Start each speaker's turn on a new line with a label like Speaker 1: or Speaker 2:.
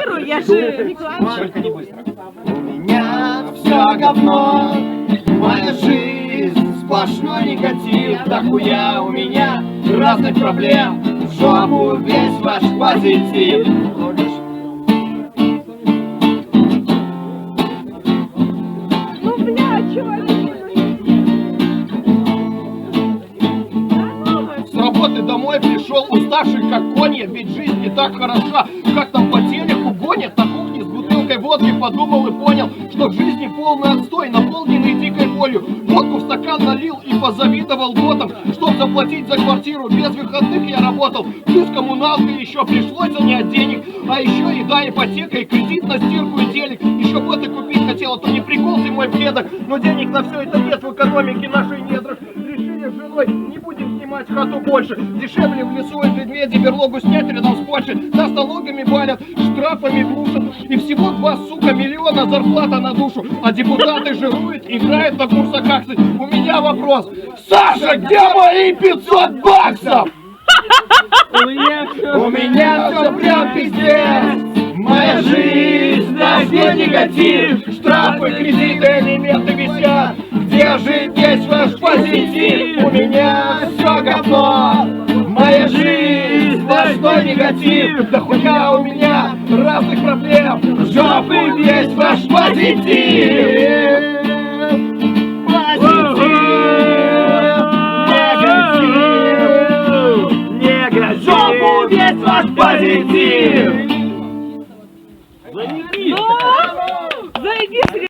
Speaker 1: рекламирую, я же.
Speaker 2: Только не быстро. У меня все говно, моя жизнь сплошной негатив. Дохуя у меня разных проблем, в жопу весь ваш позитив.
Speaker 1: Ну, бля, чувак.
Speaker 2: С работы домой пришел уставший как конь, ведь жизнь не так хороша, как там по гонят на кухне с бутылкой водки подумал и понял, что в жизни полный отстой, наполненный дикой болью. Водку в стакан налил и позавидовал ботам, чтоб заплатить за квартиру. Без выходных я работал, плюс коммуналка еще пришлось занять денег, а еще еда, ипотека и кредит на стирку и телек. Еще боты купить хотел, а то не прикол ты мой предок, но денег на все это нет в экономике нашей недрах. Решили с женой, не будем снимать хату больше. Дешевле в лесу и медведи берлогу снять рядом с Польшей. Нас налогами балят, штрафами глушат. И всего два, сука, миллиона зарплата на душу. А депутаты жируют, играют на курсах акций. У меня вопрос. Саша, где мои 500 баксов?
Speaker 3: У меня все
Speaker 2: все прям пиздец Моя жизнь одни негатив Штрафы, кредиты, элементы висят Где же весь ваш позитив? У меня все говно Моя жизнь сплошной негатив Да хуя у меня проблем, чтобы весь ваш позитив. позитив! Позитив!